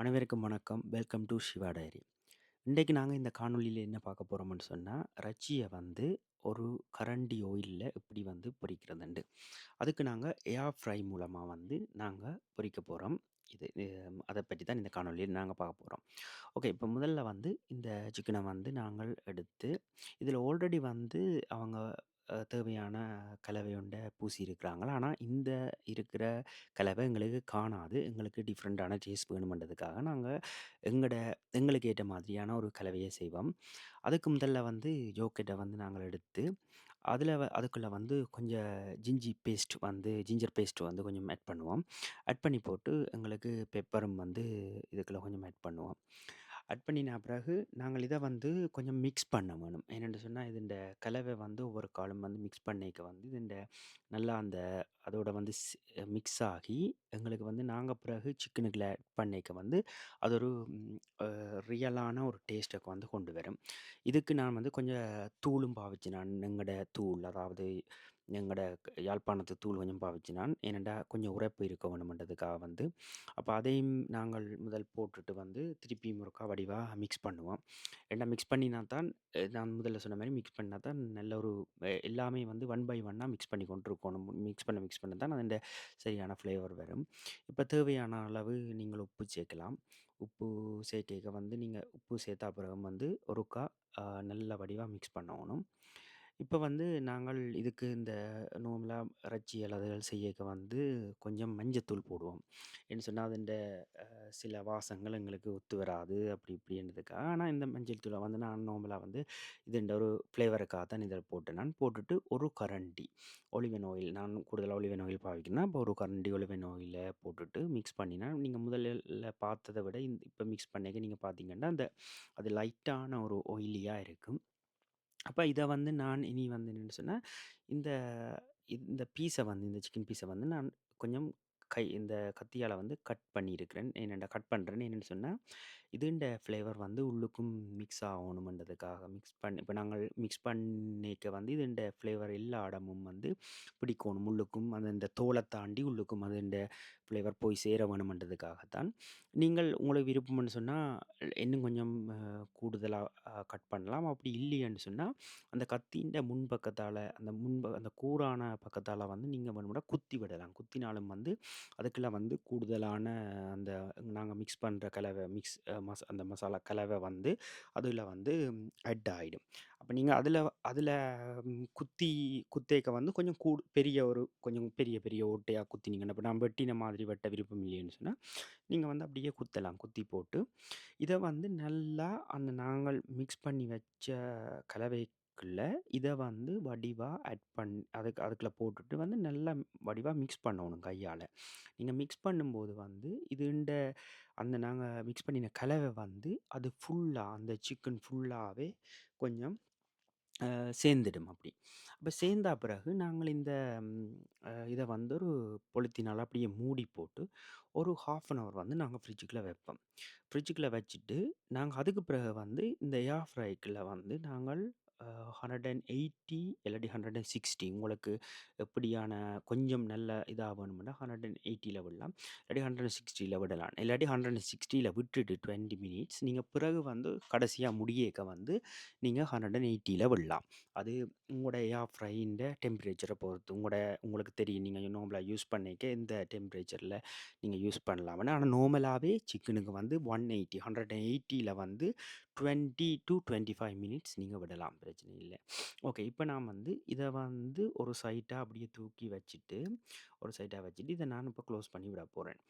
அனைவருக்கும் வணக்கம். Welcome to Siva diary. இன்றைக்கு நாங்கள் இந்த காணொலியில் என்ன பார்க்க போகிறோம்னு சொன்னால் ரச்சியை வந்து ஒரு கரண்டி ஓயிலில் எப்படி வந்து பொறிக்கிறதுண்டு அதுக்கு நாங்கள் ஏர் ஃப்ரை மூலமாக வந்து நாங்கள் பொறிக்க போகிறோம் இது அதை பற்றி தான் இந்த காணொலியில் நாங்கள் பார்க்க போகிறோம் ஓகே. இப்போ முதல்ல வந்து இந்த சிக்கனை வந்து நாங்கள் எடுத்து, இதில் ஆல்ரெடி வந்து அவங்க தேவையான கலவை பூசி இருக்கிறாங்களா ஆனால் இந்த இருக்கிற கலவை எங்களுக்கு காணாது. எங்களுக்கு டிஃப்ரெண்ட்டான டேஸ்ட் வேணுமென்றதுக்காக நாங்கள் எங்களோட எங்களுக்கு ஏற்ற மாதிரியான ஒரு கலவையை செய்வோம். அதுக்கு முதல்ல வந்து ஜோக்கெட்டை வந்து நாங்கள் எடுத்து, அதில் வ வந்து கொஞ்சம் ஜிஞ்சி பேஸ்ட் வந்து ஜிஞ்சர் பேஸ்ட் வந்து கொஞ்சம் ஆட் பண்ணுவோம். ஆட் பண்ணி போட்டு எங்களுக்கு பெப்பரும் வந்து இதுக்குள்ளே கொஞ்சம் ஆட் பண்ணுவோம். அட் பண்ணின பிறகு நாங்கள் இதை வந்து கொஞ்சம் மிக்ஸ் பண்ண வேணும். என்னென்னு சொன்னால் இதுண்ட கலவை வந்து ஒவ்வொரு காலும் வந்து மிக்ஸ் பண்ணிக்க வந்து இதுண்ட நல்லா அந்த அதோட வந்து மிக்ஸ் ஆகி, எங்களுக்கு வந்து நாங்கள் பிறகு சிக்கனுக்குள்ள ஆட் பண்ணிக்க வந்து அது ஒரு ரியலான ஒரு டேஸ்ட்டுக்கு வந்து கொண்டு வரும். இதுக்கு நான் வந்து கொஞ்சம் தூளும் பாவிச்சு நான் எங்கட தூள் அதாவது எங்களோட யாழ்ப்பாணத்து தூள் கொஞ்சம் பாவிச்சு நான். கொஞ்சம் உரைப்பு இருக்க வேணுமென்றதுக்காக வந்து. அப்போ அதையும் நாங்கள் முதல் போட்டுட்டு வந்து திருப்பியும் ஒருக்கா வடிவாக மிக்ஸ் பண்ணுவோம். ஏன்டா மிக்ஸ் பண்ணினா தான் நான் முதல்ல சொன்ன மாதிரி மிக்ஸ் பண்ணால் தான் நல்ல ஒரு எல்லாமே வந்து ஒன் பை ஒன்னாக மிக்ஸ் பண்ணி கொண்டிருக்கோணும். மிக்ஸ் பண்ண மிக்ஸ் பண்ண தான் அதோட சரியான ஃப்ளேவர் வரும். இப்போ தேவையான அளவு நீங்கள் உப்பு சேர்க்கலாம். உப்பு சேர்க்க வந்து நீங்கள் உப்பு சேர்த்தா பிறகு வந்து ஒருக்கா நல்ல வடிவாக மிக்ஸ் பண்ணணும் இப்ப வந்து நாங்கள் இதுக்கு இந்த நோம்பலாம் இறைச்சி அல்லதுகள் செய்யக்க வந்து கொஞ்சம் மஞ்சத்தூள் போடுவோம். ஏன்னு சொன்னா, அதுண்ட அ சில வாசங்கள் எங்களுக்கு ஒத்து வராது. அப்படி இப்படின்றதுக்காக. ஆனா, இந்த மஞ்சள் தூள வந்து நான் நார்மலா வந்து இதுண்ட ஒரு ஃப்ளேவருக்காக தான் இதில போட்டேன் நான். போட்டுட்டு ஒரு கரண்டி ஒலிவன் ஆயில் நான் கூடுதலா ஒலிவன் ஆயில் பாவிக்கிறேன்னா, அப்போ ஒரு கரண்டி ஒலிவன் ஆயில போட்டுட்டு மிக்ஸ் பண்ணினா, நீங்க முதல்ல பார்த்தத விட இந்த இப்ப மிக்ஸ் பண்ணிக்க நீங்க பார்த்தீங்கன்னா, அந்த அது லைட்டான ஒரு ஆயிலியா இருக்கும். அப்ப இத வந்து நான் இனி வந்து என்னன்னு சொன்னா, இந்த இந்த பீஸ வந்து இந்த சிக்கன் பீஸ வந்து நான் கொஞ்சம் கை இந்த கத்தியால் வந்து கட் பண்ணியிருக்கிறேன். என்னெண்ட கட் பண்ணுறேன்னு என்னென்னு சொன்னால் இதுண்ட ஃப்ளேவர் வந்து உள்ளுக்கும் மிக்ஸ் ஆகணுமென்றதுக்காக மிக்ஸ் பண்ணி இப்போ நாங்கள் மிக்ஸ் பண்ணிக்க வந்து இதுண்ட ஃப்ளேவர் எல்லா இடமும் வந்து பிடிக்கணும் உள்ளுக்கும் அது இந்த தோலை தாண்டி உள்ளுக்கும் அதுண்ட ஃப்ளேவர் போய் சேர வேணுமென்றதுக்காக தான். நீங்கள் உங்களுக்கு விருப்பம்னு சொன்னால் இன்னும் கொஞ்சம் கூடுதலாக கட் பண்ணலாம். அப்படி இல்லையேன்னு சொன்னால் அந்த கத்தியின்ட முன்பக்கத்தால் அந்த முன்ப அந்த கூரான பக்கத்தால் வந்து நீங்கள் வேணும்னா குத்தி விடலாம். குத்தினாலும் வந்து அதுக்குள்ள வந்து கூடுதலான அந்த நாங்கள் மிக்ஸ் பண்ணுற கலவை மிக்ஸ் மச மசா அந்த மசாலா கலவை வந்து அதில் வந்து ஆட் ஆகிடும் அப்போ நீங்கள் அதில் அதில் குத்தி குத்தேக்க வந்து கொஞ்சம் கூடு பெரிய ஒரு கொஞ்சம் பெரிய பெரிய ஓட்டையாக குத்தினீங்கன்னா, இப்போ நான் வெட்டின மாதிரி வெட்ட விருப்பம் இல்லைன்னு சொன்னால் நீங்கள் வந்து அப்படியே குத்தலாம். குத்தி போட்டு, இதை வந்து நல்லா அந்த நாங்கள் மிக்ஸ் பண்ணி வச்ச கலவைக்குள்ள இதை வந்து வடிவாக ஆட் பண் அதுக்கு அதுக்குள்ள போட்டுட்டு வந்து நல்லா வடிவாக மிக்ஸ் பண்ணணும் கையால் நீங்கள் மிக்ஸ் பண்ணும்போது வந்து இதுண்ட அந்த நாங்கள் மிக்ஸ் பண்ணின கலவை வந்து அது ஃபுல்லாக அந்த சிக்கன் ஃபுல்லாகவே கொஞ்சம் சேர்ந்துடும் அப்படி. அப்போ சேர்ந்தா பிறகு நாங்கள் இந்த இதை வந்து ஒரு பொலித்தீனால அப்படியே மூடி போட்டு, ஒரு 1/2 அன் ஹவர் வந்து நாங்கள் ஃப்ரிட்ஜுக்குள்ளே வைப்போம். ஃப்ரிட்ஜுக்குள்ள வச்சுட்டு, நாங்கள் அதுக்கு பிறகு வந்து இந்த ஏர் ஃப்ரைக்குள்ள வந்து நாங்கள் ஹண்ட்ரட் அண்ட் எயிட்டி இல்லாட்டி ஹண்ட்ரட் அண்ட் சிக்ஸ்டி உங்களுக்கு எப்படியான கொஞ்சம் நல்ல இதாக வேணும்னா ஹண்ட்ரட் அண்ட் எயிட்டியில் விடலாம். இல்லாட்டி ஹண்ட்ரட் அண்ட் சிக்ஸ்டியில் விடலாம். இல்லாட்டி ஹண்ட்ரட் அண்ட் சிக்ஸ்டியில் விட்டுட்டு டுவெண்ட்டி மினிட்ஸ் நீங்கள் பிறகு வந்து கடைசியாக முடியக்க வந்து நீங்கள் ஹண்ட்ரட் அண்ட் எயிட்டியில் விடலாம். அது உங்களுடைய ஃப்ரைண்ட டெம்பரேச்சரை பொறுத்து. உங்களோட உங்களுக்கு தெரியும். நீங்கள் நார்மலாக யூஸ் பண்ணிக்க இந்த டெம்பரேச்சரில் நீங்கள் யூஸ் பண்ணலாம் ஆனால் நோமலாகவே சிக்கனுக்கு வந்து ஒன் எயிட்டி ஹண்ட்ரட் அண்ட் எயிட்டியில் வந்து 20-25 மினிட்ஸ் நீங்கள் விடலாம். பிரச்சனை இல்லை ஓகே. இப்போ நான் வந்து இதை வந்து ஒரு சைட்டாக அப்படியே தூக்கி வச்சுட்டு, ஒரு சைட்டாக வச்சுட்டு இதை நான் இப்போ க்ளோஸ் பண்ணி விட போகிறேன்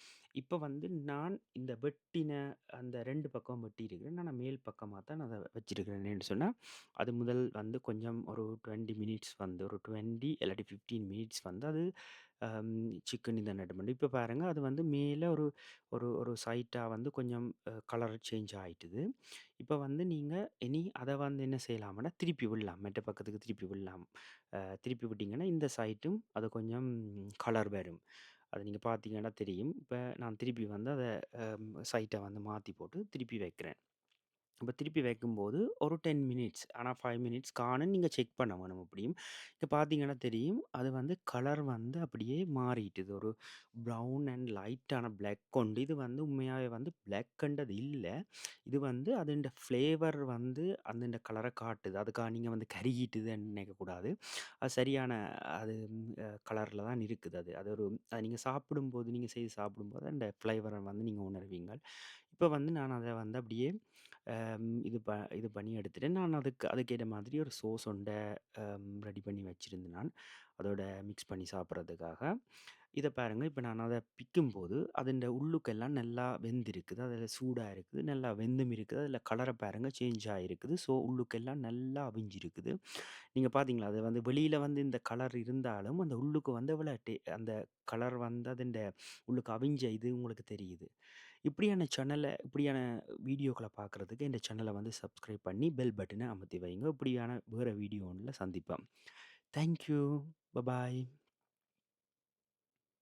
இப்போ வந்து நான் இந்த வெட்டின அந்த ரெண்டு பக்கம் வெட்டி இருக்கிறேன் நான் மேல் பக்கமாக தான் நான் அதை ஏன்னு சொன்னால் அது முதல் வந்து கொஞ்சம் ஒரு 20 மினிட்ஸ் வந்து ஒரு 20 இல்லாட்டி 15 மினிட்ஸ் வந்து அது சிக்கன் இந்த நடு இப்போ பாருங்க அது வந்து மேலே ஒரு ஒரு ஒரு சைட்டாக வந்து கொஞ்சம் கலர் சேஞ்ச் ஆகிட்டுது இப்போ வந்து நீங்கள் இனி அதை வந்து என்ன செய்யலாம்னா, திருப்பி விடலாம். மெட்ட பக்கத்துக்கு திருப்பி விடலாம். திருப்பி விட்டிங்கன்னா இந்த சைட்டும் அது கொஞ்சம் கலர் வரும். அது நீங்கள் பார்த்தீங்கன்னா தெரியும். இப்போ நான் திருப்பி வந்து அதை சைட்டை வந்து மாற்றி போட்டு திருப்பி வைக்கிறேன். இப்ப திருப்பி வைக்கும்போது ஒரு 10 மினிட்ஸ் ஆனால் ஃபைவ் மினிட்ஸ் காணும் நீங்கள் செக் பண்ண வேணும் எப்படியும். இப்போ பார்த்தீங்கன்னா தெரியும். அது வந்து கலர் வந்து அப்படியே மாறிட்டுது. ஒரு ப்ரவுன் அண்ட் லைட்டான பிளாக் கொண்டு இது வந்து உண்மையாகவே வந்து பிளாக் கண்டது இல்லை இது வந்து அதுண்ட ஃப்ளேவர் வந்து அந்த கலரை காட்டுது. அதுக்காக நீங்கள் வந்து கருகிட்டுதுன்னு நினைக்கக்கூடாது. அது சரியான அது கலரில் தான் இருக்குது அது. அது ஒரு அது நீங்கள் சாப்பிடும்போது நீங்கள் செய்து சாப்பிடும்போது அந்த ஃப்ளேவரை வந்து நீங்கள் உணர்வீங்கள் இப்போ வந்து நான் அதை வந்து அப்படியே அம் இது ப இது பண்ணி எடுத்துகிட்டேன் நான் அதுக்கு அதுக்கேற்ற மாதிரி ஒரு சோஸ் ஒண்ட அம் ரெடி பண்ணி வச்சிருந்தேன் நான். அதோட மிக்ஸ் பண்ணி சாப்பிட்றதுக்காக இத பாருங்க, இப்ப நான் அத பிக்கும்போது, அதன் உள்ளுக்கெல்லாம் நல்லா வெந்திருக்குது. அதில் சூடா இருக்குது. நல்லா வெந்தும் இருக்குது. அதில் கலர பாருங்க சேஞ்ச் ஆயிருக்குது. ஸோ உள்ளுக்கெல்லாம் நல்லா அவிஞ்சிருக்குது. நீங்க பார்த்தீங்களா? அது வந்து வெளியில வந்து இந்த கலர் இருந்தாலும், அந்த உள்ளுக்கு வந்து அவ்வளோ டே அந்த கலர் வந்து அதன் உள்ளுக்கு அவிஞ்ச இது உங்களுக்கு தெரியுது. இப்படியான சேனலை இப்படியான வீடியோக்களை பார்க்கறதுக்கு இந்த சேனலை வந்து சப்ஸ்கிரைப் பண்ணி பெல் பட்டனை அமர்த்தி வைங்க. இப்படியான வேறு வீடியோ ஒன்றில் சந்திப்போம். Thank you bye bye.